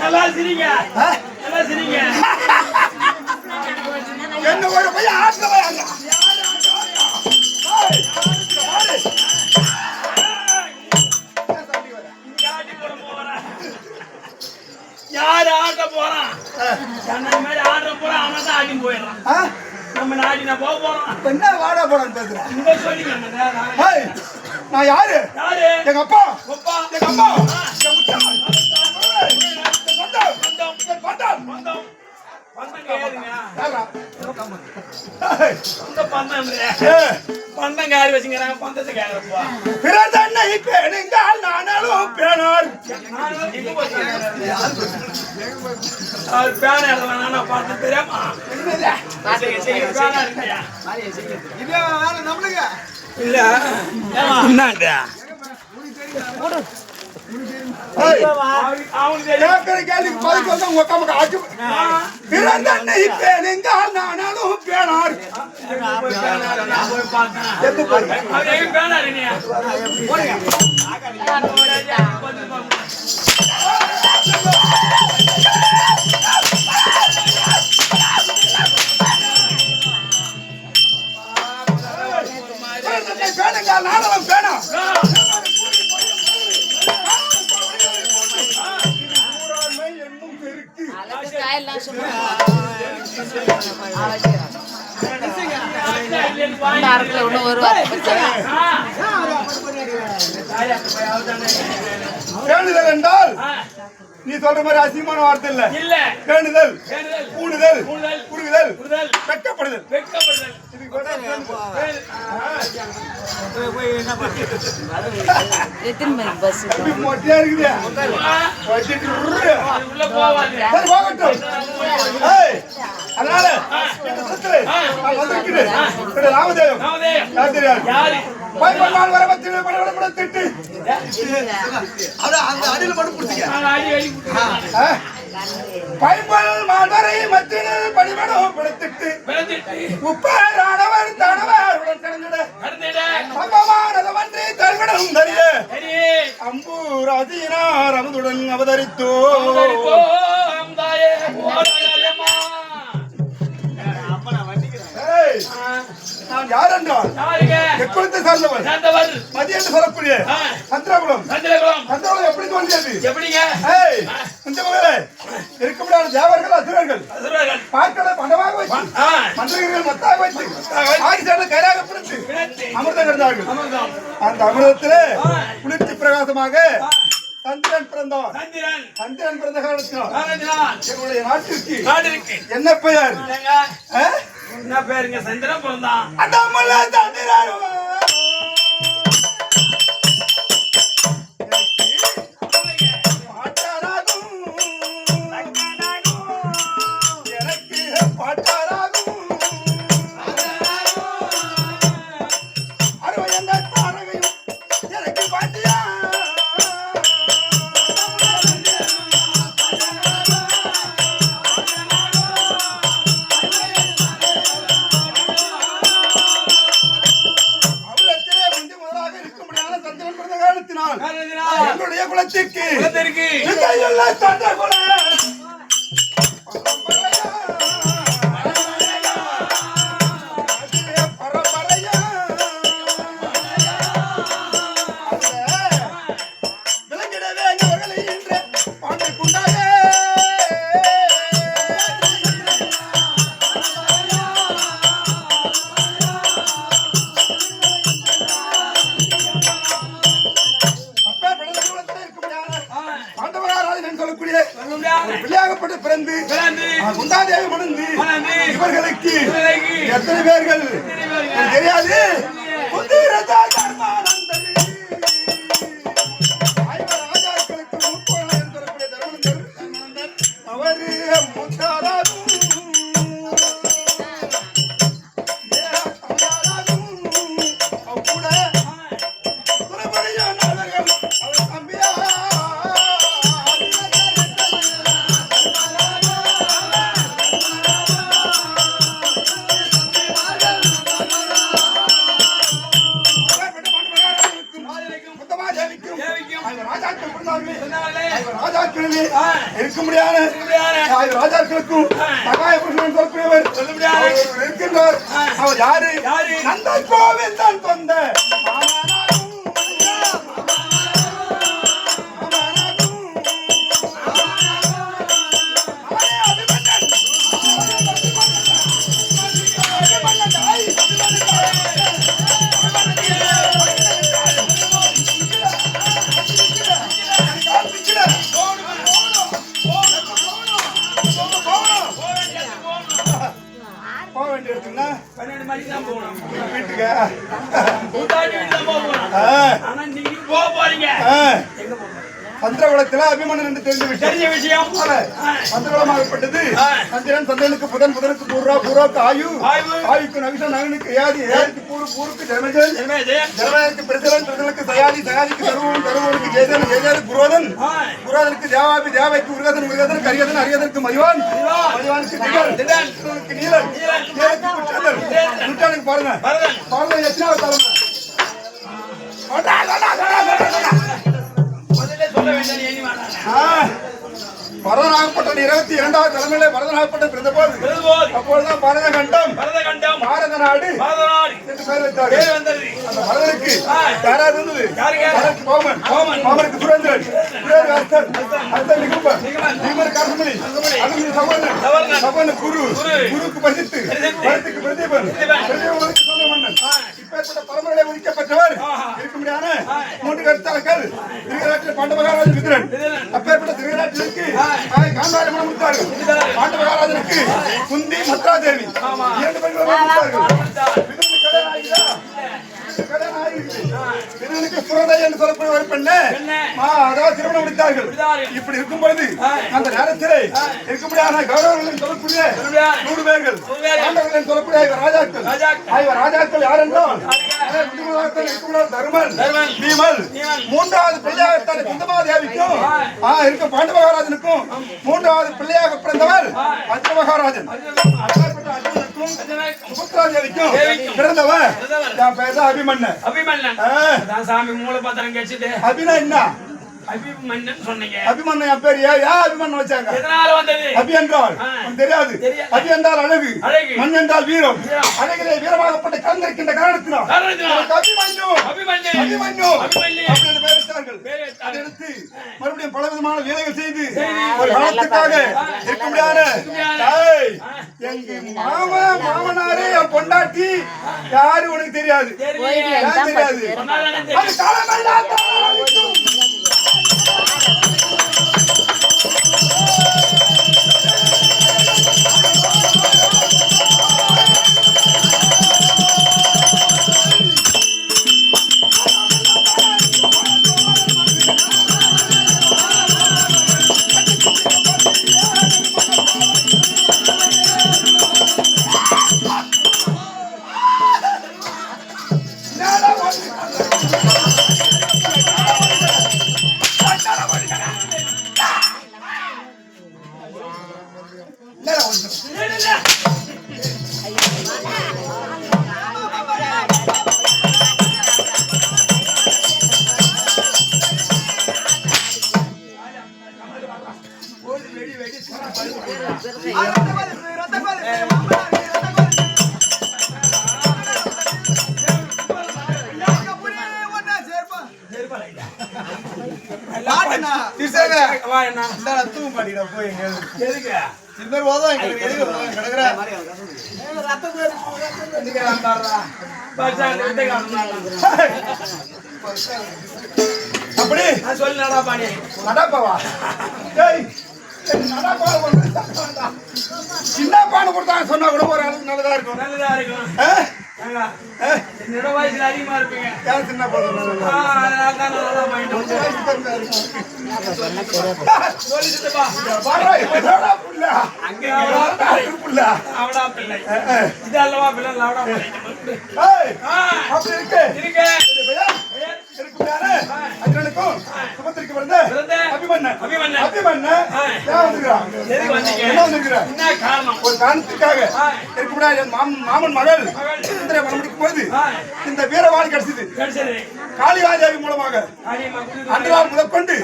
நல்லா சிரிங்க? நல்லா சிரிங்க என்ன ஒரு போறேன் யாரு ஆட்ட போறான் என்ன மாதிரி ஆட்ட போறான் அவன் தான் ஆட்டி போயிடுறான் நம்ம நாடி நான் போக போறோம். என்ன வாடா போடான்னு பேசுறேன் சொல்லிங்க நான் யாரு? யாரு? எங்க அப்பா. அப்பா. எங்க அம்மா எங்க உச்சான். ஏய், என் சொந்தம். என் பந்தம். பந்தம் பந்தம் கேளுங்க யாரா? ஏய், சொந்த பந்தம் இல்ல. ஏய், பந்தம் காரி வச்சுங்கிறாங்க பந்தத்தை கேட்கறப்பா பிறந்தன்னை பேணுங்கால் நானாலும் பேனார் அவர் பேன நான் பார்த்து தெரியாமா? இல்ல பேணுங்கால் நானாலும் பேனார். ஒண்ணு வருவார் பேணுதல் என்றால் நீ சொல்ற மாதிரி அசிங்கமான வார்த்தை இல்ல. இல்ல. பேணுதல் கூடுதல் கூடுதல், குறுகுதல் வெட்கப்படுதல். வெட்கப்படுதல். அதனால ராமதேவம். தெரியாது? யாரு? பயப்படாமல் வர பத்திரிகை படவட திட்டு. அடி அடி குடுத்துறோம். ஆ? பைம்பல் மால்வரை மத்தியில் பணிபடம் பிடித்திட்டு உப்பாரானவர் தானவர் உடன் கடந்திட சம்பமானதவன்றி தருவிடம் தரிய. அம்பூர் அதினார் அமுதுடன் அவதரித்தோ. போராயம்மா. யார் என்றால்? எக்குளத்தை சேர்ந்தவர். மதி என்று சொல்லக்கூடிய சந்திரகுலம். சந்திரகுலம். எப்படி தோன்றியது? எப்படிங்க? இந்த மகளே இருக்க முடியாத தேவர்கள் அசுரர்கள். பாட்களை பண்டமாக வச்சு மந்திரிகள் மத்தாக வச்சு ஆடி சேர்ந்த அமிர்தம் இருந்தார்கள். அந்த அமிர்தத்திலே குளிர்ச்சி பிரகாசமாக சந்திரன் பிறந்தான். சந்திரன், பிறந்த காரணத்தினால் நாட்டிற்கு. என்ன பெயர்? என்ன பேருங்க? சந்திரன் பிறந்தான் அடமல சந்திரன் காரணத்தினால் எங்களுடைய குலத்திற்கு சந்திரன் சந்திரனுக்கு புதன் புதனுக்கு பூர்வா பூர்வாக்கு ஆயு ஆயு. ஆயுக்கு நவிஷம் நகனுக்கு ஏதி ஏதிக்கு பூரு பூருக்கு ஜனஜன் ஜனநாயகக்கு பிரதலன் பிரதலுக்கு சயாதி சயாதிக்கு தருவன் தருவனுக்கு ஜெயதன் ஜெயதனுக்கு குரோதன். குரோதனுக்கு தேவாபி தேவைக்கு உருகதன் உருகதன் கரியதன் அரியதனுக்கு மதிவான் மதிவான். மதிவானுக்கு திகழ் திகழ். திகழுக்கு நீலன் நீலன். நீலனுக்கு குற்றதன். குற்றானுக்கு பாருங்க. பாருங்க கொண்டா, கொண்டா. முதல்ல சொல்ல வேண்டாம் பரதனாகப்பட்ட இருபத்தி இரண்டாவது தலைமையில பரதனாகப்பட்ட பிறந்த போது அப்பொழுதுதான் பரத கண்டம் பரத நாடு என்று பெயர் வந்தது அந்த பரதனுக்கு இருந்தது? சுரேந்திரன். சுரேந்திர அஸ்தன் அஸ்தன் நிகும்பன் நிகும்பன். அகமதி குரு. குரு. குருக்கு பிரதீபன். பிரதீபன். பிரதீபனுக்கு சொந்த மன்னன். இப்பேற்பட்ட. மூன்று கருத்தாக்கள். விதிரன் விதுரன். ஆ. காந்தாரி மனம் கொடுத்தார்கள் கொடுத்தார்கள். பாண்டவகாராஜனுக்கு குந்தி மத்ராதேவி ஆமா. இரண்டு பெண்கள் மனம் கொடுத்தார்கள் கொடுத்தார். விதுரனுக்கு கல்யாணம் ஆகிதா? விதுரனுக்கு கல்யாணம் ஆகிருக்குது. விதுரனுக்கு சுரதை என்று சொல்லக்கூடிய ஒரு பெண்ணை பெண்ணை. மா, அதாவது திருமணம் முடித்தார்கள் முடித்தார்கள். இப்படி இருக்கும் பொழுது. அந்த நேரத்திலே இருக்க முடியாத கௌரவர்கள் சொல்லக்கூடிய. நூறு பேர்கள். பாண்டவர்கள் சொல்லக்கூடிய ராஜாக்கள் ராஜாக்கள் யார் என்றால் தருமன். பீமல். மூன்றாவது பிள்ளையாக குந்தமாதேவிக்கும் ஆ. ஆ, இருக்க பாண்ட மகாராஜனுக்கும் மூன்றாவது பிள்ளையாக பிறந்தவர். அர்ஜுன மகாராஜன். பிறந்தவர் ஆ. அதான் சாமி மூலபத்திரம் கேச்சுட்டு அபினா என்ன அபிமன்னன் சொன்னீங்க. அபிமன்னன் பேர் ஏன் ஏன் அபிமன்னன் வச்சாங்க எதனால வந்தது? அபி என்றால் தெரியாது. அபி என்றால் அழகு. மண் என்றால் வீரம். அழகிலே வீரமாகப்பட்ட கலந்திருக்கின்ற காரணத்தினால். அபிமன்யு. அபிமன்யு. அபிமன்யு. அபிமன்யு. அப்படி என்று பெயர் வைத்தார்கள். பேர் வைத்தார்கள். அதையடுத்து மறுபடியும் பல விதமான வேலைகள் செய்து. ஒரு காலத்துக்காக இருக்க முடியாத எங்க மாமா மாமனாரே என் பொண்டாட்டி? யாரு உனக்கு தெரியாது. தெரியாது. அது. காலமெல்லாம் வா, என்ன? இந்தாடா, தூக்கு மாட்டிக்கிடா, போய் எங்கேயாவது. எதுக்கு? இது மாதிரி எங்களுக்கு கிடக்குற? அப்படி நான் சொல்லு நடா பாணி. நடாப்பாவா? டேய். சின்ன பானை கொடுத்தாங்க சொன்னா கூட ஒரு அளவுக்கு நல்லதா இருக்கும் நல்லதா இருக்கும். அதிகமா இருப்பீங்க. சின்ன? அவடா பிள்ளை. இது அல்லவா பிள்ளை? லவடா அப்படி இருக்கு. இருக்க? அர்ஜுனனுக்கும் சுபத்திரிக்கு பிறந்த அபிமன்னன். அபிமன்னன். என்ன வந்திருக்கிறான்? ஒரு காரணத்துக்காக. மாமன் மாமன் மகள். காளியா வனமுடிக்கும் போது இந்த வீரவாணி கிடைச்சது. காளியாதேவி மூலமாக. அன்றால் முதற்கொண்டு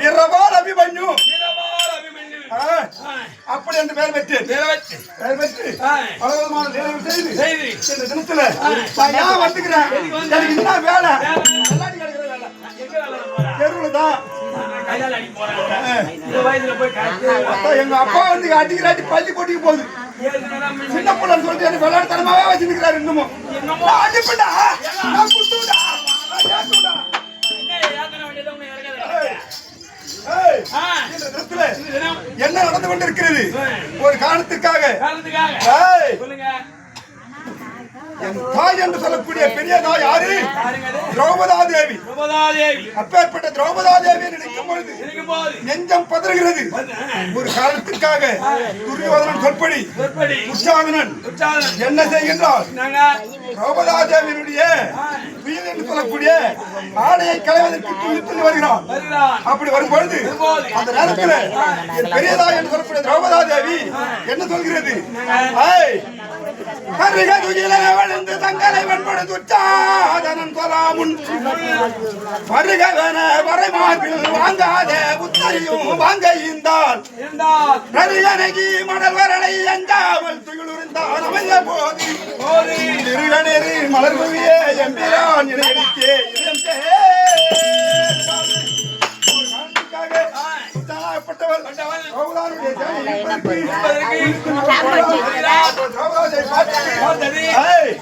வீரவால் அபிமன்யு. அப்படி என்று பெயர் பெற்று பெற்று. இந்த தினத்துல நான் வந்துக்கிறேன். வேலை. தெருவுல எங்க அப்பா வந்து அடிக்கிறாட்டி பள்ளி கொட்டிக்கு போகுது. சின்ன பிள்ளைன்னு சொல்லிட்டு எனக்கு விளையாட்டுத்தனமாவே வச்சுருக்கிறாரு இன்னமும். நான் அடிப்பேன்டா நான் குத்துடா நான் ஏத்துடா என்ன என்ன? நடந்து கொண்டிருக்கிறது? ஒரு சொல்லுங்க. என் தாய் என்று சொல்லக்கூடிய பெரிய தாய் யாரு? திரௌபதா தேவி அப்பேற்பட்ட திரௌபதா தேவியை நினைக்கும் பொழுது நெஞ்சம் பதறுகிறது. ஒரு காரணத்துக்காக துரியோதனன் சொற்படி உற்சாகம் என்ன செய்கின்றார்? திரௌபதா தேவியினுடைய வீடு என்று சொல்லக்கூடிய ஆடையை களைவதற்கு துணி துணி வருகிறான் அப்படி வரும் பொழுது அந்த நேரத்தில் பெரியதா என்று சொல்லக்கூடிய திரௌபதா தேவி என்ன சொல்கிறது? கருக துயில வளர்ந்து தங்களை வெண்படுத்து சொலாமுன் வருகவன வரை மார்பில் புத்தரியும் வாங்க இருந்தால் நரிகனகி மணல் வரலை திருகணெறி எம்பிரான் இணையடித்தே ஏய்,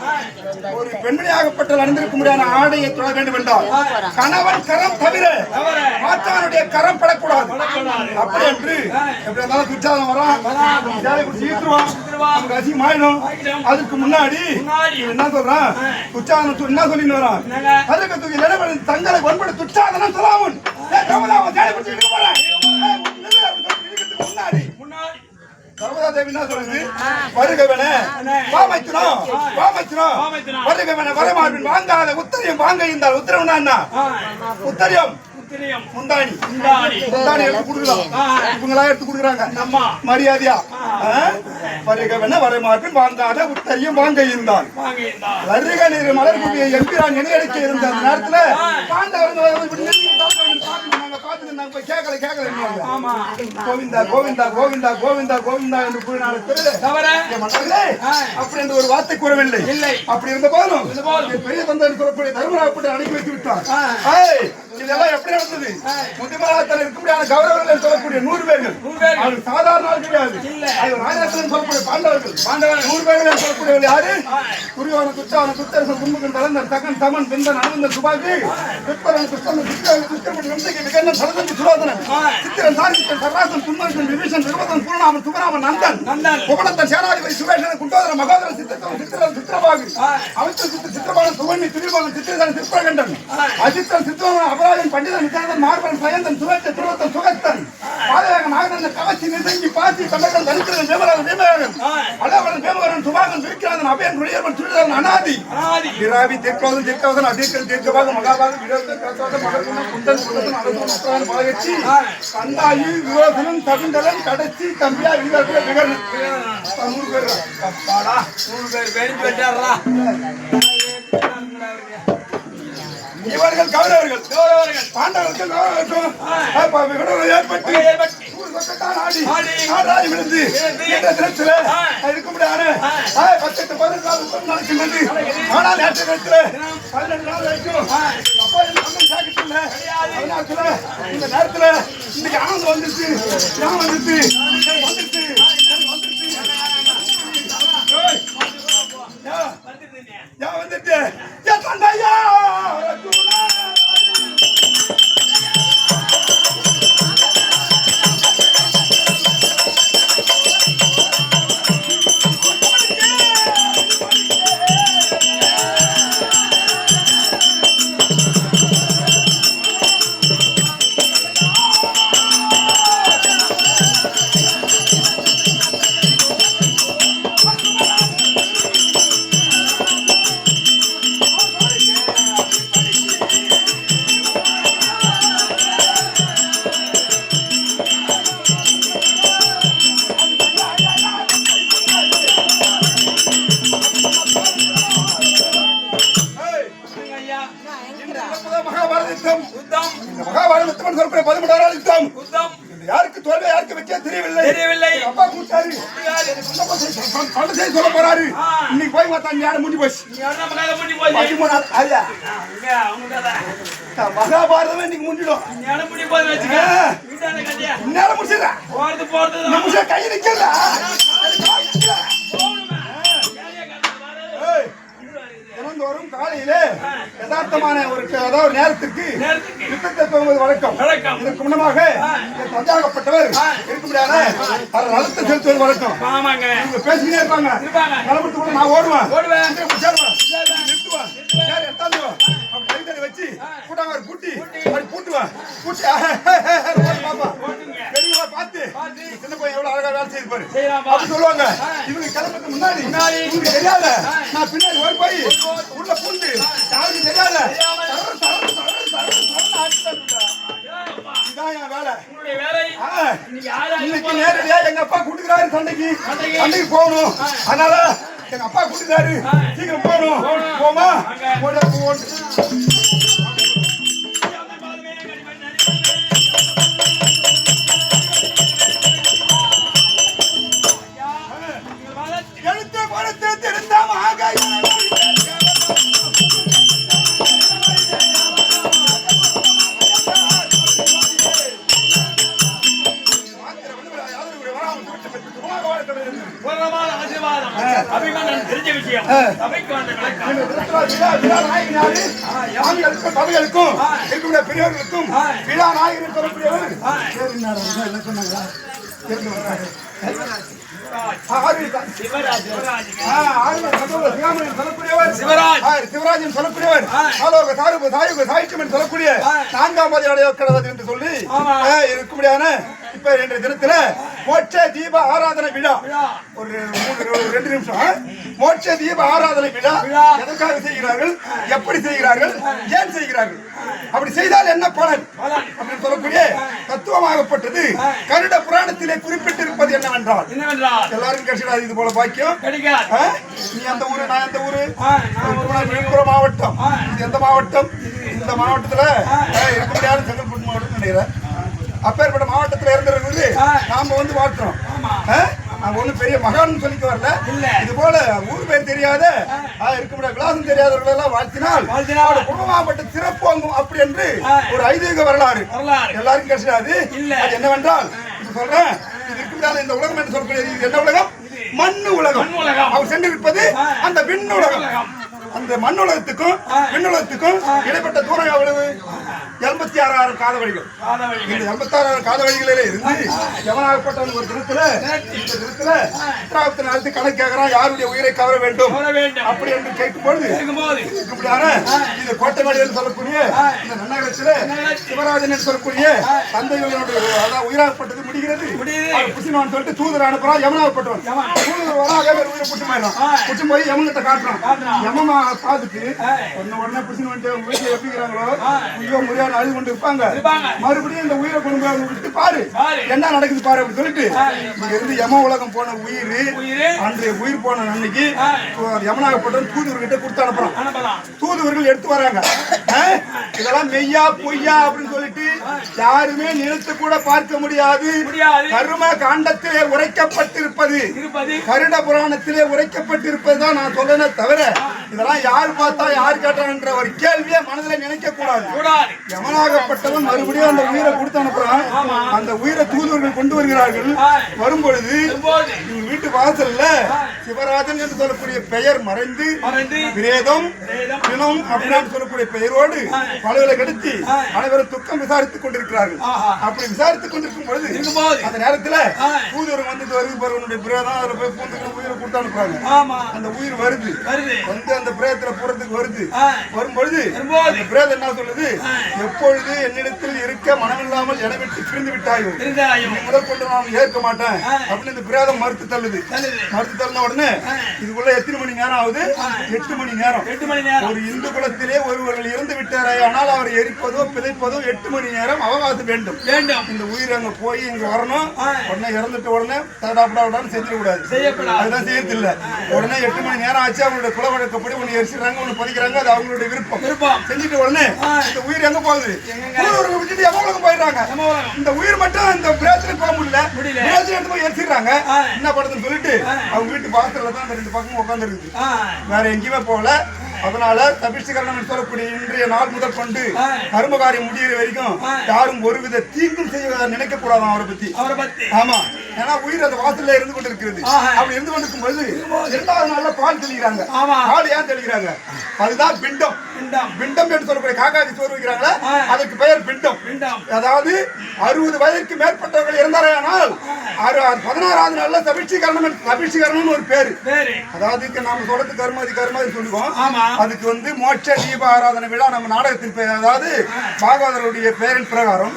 ஒரு பெண்மணியாகப்பட்டவர் அணிந்திருக்க முடியாத ஆடையை தொட வேண்டும் என்றால் கணவன் கரம் தவிர மற்றவனுடைய கரம் படக்கூடாது. அப்படி என்று எப்படி இருந்தாலும் துச்சாதம் அசிங்கமாயிடும் அதுக்கு முன்னாடி என்ன சொல்றான்? துச்சாதனம் என்ன சொல்லின்னு வரான்? நிலவரி தங்களை வன்படு துச்சாதனம் சொல்லாமல். ஏய், கமலா, அவன் சேலை குடிச்சு இழுக்க போறான். சர்வதா தேவி என்ன சொல்றது வருகவன. வாமைத்திரம் வாமைத்திரம் வாமைத்திரம். வருகவன வரமார்பின் வாங்காத உத்தரியம் வாங்க இருந்தால் உத்தரவுனா என்ன? உத்தரியம். உத்திரியம் முந்தாணி முந்தாணி முந்தாணி எடுத்து கொடுக்கலாம். இவங்களா எடுத்து கொடுக்குறாங்க. அம்மா. மரியாதையா? வருகவன வரமார்பின் வாங்காத உத்தரியம் வாங்க இருந்தால் வாங்க இருந்தால் வருக நீர் மலர் குடியை எம்பிரான் இணையடிக்க இருந்த அந்த நேரத்துல கேட்கல கேட்கல ஆமா. கோவிந்தா கோவிந்தா கோவிந்தா கோவிந்தா கோவிந்தா என்று மன்னர்களே, அப்படி என்று ஒரு வார்த்தை கூறவில்லை. இல்லை. அப்படி இருந்த போதும் பெரிய தந்தை அடக்கி வைத்து விட்டார். இதெல்லாம் எப்படி நடந்தது முதுமலாத்தில் இருக்கக்கூடிய கௌரவர்கள் சொல்லக்கூடிய நூறு பேர்கள். அவர் சாதாரண ஆள் கிடையாது. அது ராஜாத்திரன் சொல்லக்கூடிய பாண்டவர்கள் பாண்டவர்கள். நூறு பேர்கள் சொல்லக்கூடியவர்கள் யாரு துரியோன துச்சான துத்தரசன் கும்பகன் கலந்தர் தகன் தமன் பிந்தன் அனந்தன் சுபாகி துத்தரன் துஷ்டன் துத்தரன் துஷ்டன் நம்பிக்கை விகண்ணன் சரதன் சுரோதனன். சித்திரன் சாரித்தன் சராசன் துன்மன் விபீஷன் விருபதன் பூர்ணாமன் சுபராமன் நந்தன் நந்தன். புகழத்தன் சேனாதிபதி சுபேஷன் குண்டோதரன் மகோதரன் சித்திரன் சித்திரன் சித்திரபாகு. அமைச்சர் சித்திர சித்திரபாலன் சுவண்ணி திரிபாலன் சித்திரன் சித்திரகண்டன் ஆ. அஜித்தன் சித்திரன் அபராதன் பண்டிதன் விசாரதன் மார்பன் சயந்தன் சுவேத்த திருவத்தன் சுகத்தன் பாதவேக நாகனந்தன் கவச்சி நிசங்கி பாசி கண்டகன் தரித்திரன் வேமராஜன் வேமராஜன் ஆ. அழகவன் வேமவரன் சுபாகன் விரிக்கிறாதன் அபயன் குடியவன் சுழிதரன் அனாதி. விராவி தீர்க்கவாதன் தீர்க்கவாதன் அதீர்க்கன் தீர்க்கவாதன் மகாபாகன் விரோதன் கரத்தவாதன் மகர்குணன் குண்டன் குண்டன் அழகன் உத்தரவன் பாகச்சி. கந்தாயி விரோதனன் தகுந்தலன் கடைசி தம்பியா விகர்ணன். நூறு பேர் நூறு பேர் வெடிச்சு வச்சாரா இவர்கள் கௌரவர்கள் கௌரவர்கள். பாண்டவர்கள் கௌரவர்கள். ஏற்பட்டு ஆடி விழுந்து. இந்த தினத்துல. இருக்க முடியாது. பத்தெட்டு பதினெட்டு நாள் நடக்கின்றது ஆனால் நேற்று பதினெட்டு நாள் வரைக்கும் இந்த நேரத்துல இன்னைக்கு ஆனந்தம் வந்துருச்சு ஞாபகம் வந்துருச்சு வந்துருச்சு வந்துருச்சு பல செய்தி சொல்ல போறாரு. இன்னைக்கு போய் பார்த்தா முடிஞ்சு நீ யாரும் நம்ம கதை முடி போச்சு. ஐயா. மகாபாரதமே இன்னைக்கு முடிஞ்சிடும்? நேரம் முடிச்சிடுறேன். போறது போறது. தான். நிமிஷம் கை நிக்கல. காலையிலே யதார்த்தமான ஒரு அதாவது நேரத்திற்கு நேரத்துக்கு. யுத்தத்தை துவங்குவது வழக்கம். இதற்கு முன்னமாக தஞ்சாகப்பட்டவர் இருக்க முடியாத அவர் நலத்தை செலுத்துவது வழக்கம் ஆமாங்க. இவங்க பேசிக்கிட்டே இருப்பாங்க. நலமத்து கூட நான் ஓடுவேன் ஓடுவேன். நிறுத்துவேன். சேர் எடுத்தாந்து அப்படி கை தள்ளி வச்சு கூட்டாங்க அப்படி பூட்டி ஓடி பார்ப்பான். போட்டுங்க. பெரியவங்களை பார்த்து சின்ன பையன் எவ்வளவு அழகா வேலை செய்து பாரு செய்யலாம் பா. அப்படி சொல்லுவாங்க இவங்க கிளம்புறதுக்கு முன்னாடி முன்னாடி. இவங்க தெரியாத நான் பின்னாடி ஓடி போய் யாருக்கும் தெரியாத? இன்னைக்கு? நேரடியா எங்க அப்பா கூட்டுக்கிறாரு சண்டைக்கு. போகணும். அதனால எங்க அப்பா கூட்டுக்கிறாரு. சீக்கிரம் போகணும். போமா? எழுத்து படுத்து திருந்தமாக சிவராஜுங்க. ஆ, ஆறுவர் சகோதரர் சிகாமணியன் சொல்லக்கூடியவர். சிவராஜ். ஆ, சிவராஜன் சொல்லக்கூடியவர். நான்காம் பாதி அடைய கடவுள் என்று சொல்லி இருக்கும்படியான இப்ப இன்றைய தினத்துல மோட்ச தீப ஆராதனை விழா. ஒரு ரெண்டு நிமிஷம். மோட்ச தீப ஆராதனை விழா. எதற்காக செய்கிறார்கள்? எப்படி செய்கிறார்கள்? ஏன் செய்கிறார்கள்? அப்படி செய்தால் என்ன பலன். அப்படின்னு சொல்லக்கூடிய தத்துவமாகப்பட்டது. கருட புராணத்திலே குறிப்பிட்டிருப்பது என்னவென்றால் எல்லாருக்கும் கிடைச்சிடாது இது போல பாக்கியம்? நீ அந்த ஊரு நான் அந்த ஊரு. விழுப்புரம் மாவட்டம். இது எந்த மாவட்டம்? இந்த மாவட்டத்துல இருக்க முடியாத செங்கல்பட்டு மாவட்டம் நினைக்கிறேன். அப்பேற்பட்ட மாவட்டத்துல இருந்திருக்குது நாம வந்து வாழ்த்துறோம்? நாங்க ஒண்ணும் பெரிய மகான் சொல்லிக்க வரல. இது போல ஊர் பேர் தெரியாத ஆ, இருக்க முடியாத விலாசம் தெரியாதவர்கள் எல்லாம் வாழ்த்தினால் குடும்ப மாவட்ட சிறப்பு அங்கும் அப்படி என்று. ஒரு ஐதீக வரலாறு. எல்லாருக்கும் கிடைச்சிடாது இல்ல. அது என்னவென்றால் சொல்றேன் இது இருக்க முடியாத இந்த உலகம் என்று சொல்லக்கூடிய என்ன உலகம் மண்ணு உலகம் மண் உலகம். அவர் சென்றிருப்பது அந்த விண்ணுலகம் உலகம். அந்த மண்ணுலகத்துக்கும் விண்ணுலகத்துக்கும் இடைப்பட்ட தூரம் எவ்வளவு? எண்பத்தி ஆறாயிரம் காத வழிகள். இந்த எண்பத்தி ஆறாயிரம் காத வழிகளிலே இருந்து எவனாகப்பட்டவன் ஒரு தினத்துல இந்த தினத்துல உத்தராகத்தை நடத்தி கணக்கு கேட்கிறான் யாருடைய உயிரை கவர வேண்டும்? வர. அப்படி என்று கேட்கும் பொழுது இருக்கும்போது இப்படியான இந்த கோட்டைவாடி என்று சொல்லக்கூடிய இந்த நன்னகரத்திலே சிவராஜன் என்று சொல்லக்கூடிய தந்தைகளுடைய அதாவது உயிராகப்பட்டது முடிகிறது. புசினவன் சொல்லிட்டு தூதர் அனுப்புறான் யமனாகப்பட்டவன். தூதர் வராக வேற உயிரை புட்டு போயிடும் புட்டு போய் யமன்கிட்ட காட்டுறான். பார்த்துட்டு உடனே உடனே புசினவன் உங்க வீட்டுல எப்படி இருக்கிறாங்களோ ஐயோ முறையான அழுது கொண்டு இருப்பாங்க. மறுபடியும் இந்த உயிரை கொண்டு போய் அவங்க விட்டு பாரு. என்ன நடக்குது பாரு அப்படின்னு சொல்லிட்டு இங்க இருந்து யம உலகம் போன உயிர். அன்றைய உயிர் போன அன்னைக்கு யமனாகப்பட்டவன் தூதுவர்கிட்ட கொடுத்து அனுப்புறான். தூதுவர்கள் எடுத்து வராங்க? இதெல்லாம் மெய்யா பொய்யா அப்படின்னு சொல்லிட்டு யாருமே நினைத்து கூட பார்க்க முடியாது. கரும காண்டத்திலே உரைக்கப்பட்டிருப்பது கருட புராணத்திலே உரைக்கப்பட்டிருப்பது தான் நான் சொல்றேனே தவிர இதெல்லாம் யார் பார்த்தா யார் கேட்டான்ற ஒரு கேள்வியை மனதில் நினைக்க கூடாது. யமனாகப்பட்டவன் மறுபடியும் அந்த உயிரை கொடுத்து அனுப்புறான்? அந்த உயிரை தூதுவர்கள் கொண்டு வருகிறார்கள். வரும்பொழுது இவங்க வீட்டு வாசல்ல சிவராஜன் என்று சொல்லக்கூடிய பெயர் மறைந்து பிரேதம் பிரேதம், பிணம் அப்படின்னு சொல்லக்கூடிய பெயரோடு பலவலை கெடுத்து அனைவரும் துக்கம் விசாரித்துக் கொண்டிருக்கிறார்கள். அப்படி விசாரித்துக் கொண்டிருக்கும் பொழுது அந்த நேரத்துல வருது பாரு உன்னுடைய பிரேதம் அதுல போய் பூந்துக்கிற உயிரை கொடுத்து அனுப்புறாங்க. அந்த உயிர் வருது. வந்து அந்த பிரேதத்துல புறத்துக்கு வருது. வரும்பொழுது பிரேதம் என்ன சொல்லுது? எப்பொழுது என்னிடத்தில் இருக்க மனமில்லாமல் இடம் விட்டு பிரிந்து விட்டாயோ? முதல் கொண்டு நான் ஏற்க மாட்டேன். அப்படின்னு இந்த பிரேதம் மறுத்து தள்ளுது. மறுத்து தள்ளின உடனே இதுக்குள்ள எத்தனை மணி நேரம் ஆகுது? எட்டு மணி நேரம். எட்டு மணி நேரம். ஒரு இந்து குலத்திலே ஒருவர்கள் இறந்து விட்டாரே ஆனால் அவர் எரிப்பதோ பிதைப்பதோ எட்டு மணி நேரம் அவகாசம் வேண்டும். வேண்டும். இந்த உயிர் அங்க போய் இங்க வரணும். உடனே இறந்துட்ட உடனே தடாப்படாவிடான்னு செஞ்சிடக்கூடாது செய்யப்படாது. அதுதான் செய்யறது இல்ல உடனே எட்டு மணி நேரம் ஆச்சு அவங்களுடைய குல வழக்கப்படி எரிச்சிடுறாங்க ஒண்ணு பதிக்கிறாங்க அது அவங்களுடைய விருப்பம். விருப்பம். செஞ்சுட்டு உடனே இந்த உயிர் எங்க போகுது? விட்டுட்டு எவ்வளவு போயிடுறாங்க. இந்த உயிர் மட்டும் இந்த பிரேத்துல போக முடியல. பிரேத்துல எடுத்து போய் எரிச்சிடுறாங்க. என்ன படுதுன்னு சொல்லிட்டு அவங்க வீட்டு வாசல்ல தான் அந்த ரெண்டு பக்கமும் உட்கார்ந்து இருக்குது ஆ, வேற எங்கேயுமே போகல. அதனால தபிஷ்கரணம் சொல்லக்கூடிய இன்றைய நாள் முதல் கொண்டு. கர்மகாரியம் முடிகிற வரைக்கும். யாரும் ஒருவித தீங்கும் செய்ய நினைக்க கூடாது அவரை பத்தி. அவரை பத்தி. ஆமா. ஏன்னா உயிர் அந்த வாசல்ல இருந்து கொண்டு இருக்கிறது. அப்படி இருந்து கொண்டிருக்கும் பொழுது இரண்டாவது நாள்ல பால் தெளிக்கிறாங்க. பால் ஏன் தெளிக்கிறாங்க? அதுதான் பிண்டம். பிண்டம். என்று சொல்லக்கூடிய காக்காக்கு சோறு வைக்கிறாங்களா. அதுக்கு பெயர் பிண்டம். பிண்டம். அதாவது அறுபது வயதுக்கு மேற்பட்டவர்கள் இருந்தாரையானால் பதினாறாவது நாள்ல தபிஷ்கரணம் தபிஷ்கரணம் ஒரு பேரு. அதாவது நாம சொல்றது கர்மாதி கர்மாதி சொல்லுவோம். அதுக்கு வந்து மோட்ச தீப ஆராதனை விழா நம்ம நாடகத்தின் பெயர். அதாவது பாகவதருடைய பெயரின் பிரகாரம்.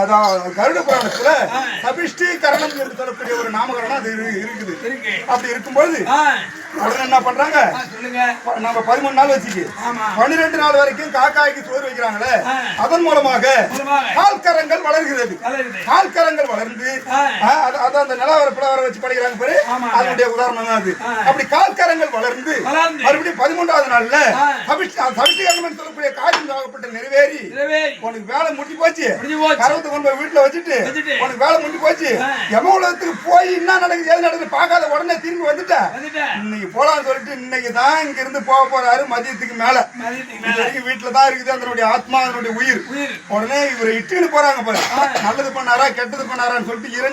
அதாவது கருட புராணத்துல சபிஷ்டீகரணம் என்று சொல்லக்கூடிய ஒரு நாமகரணம் அது இரு- இருக்குது. இருக்கு. அப்படி இருக்கும்போது உடனே என்ன பண்றாங்க நம்ம பதிமூணு நாள் வச்சுக்கு. பன்னிரெண்டு நாள் வரைக்கும் காக்காய்க்கு சோறு வைக்கிறாங்களே. அதன் மூலமாக. கால்கரங்கள் வளர்கிறது. கால்கரங்கள் வளர்ந்து ஆ. ஆ, அது அது அந்த நிலவரப்புல வர வச்சு படிக்கிறாங்க பாரு. அதனுடைய உதாரணம் தான் அது. அப்படி கால்கரங்கள் வளர்ந்து. மறுபடியும் பதிமூன்றாவது நாள்ல ஆ. சபிஷ்டீகரணம் சொல்லக்கூடிய காரியம் ஆகப்பட்ட நிறைவேறி உனக்கு வேலை முடிஞ்சு போச்சு. கரவத்தை கொண்டு போய் வீட்டுல வச்சுட்டு. உனக்கு வேலை முடிஞ்சு போச்சு ஆ. யமகுலத்துக்கு போய் என்ன நடக்குது எது நடக்குது பார்க்காத உடனே திரும்பி வந்துட்ட வந்துட்டேன் இன்னைக்கு போலாம்னு சொல்லிட்டு இன்னைக்கு தான் இங்க இருந்து போக போறாரு மதியத்துக்கு மேல. மதியத்துக்கு வீட்டுல தான் இருக்குது அதனுடைய ஆத்மா அதனுடைய உயிர். உயிர். உடனே இவரை இட்டுன்னு போறாங்க பாரு. நல்லது பண்ணாரா கெட்டது பண்ணாரான்னு சொல்லிட்டு இரண்டு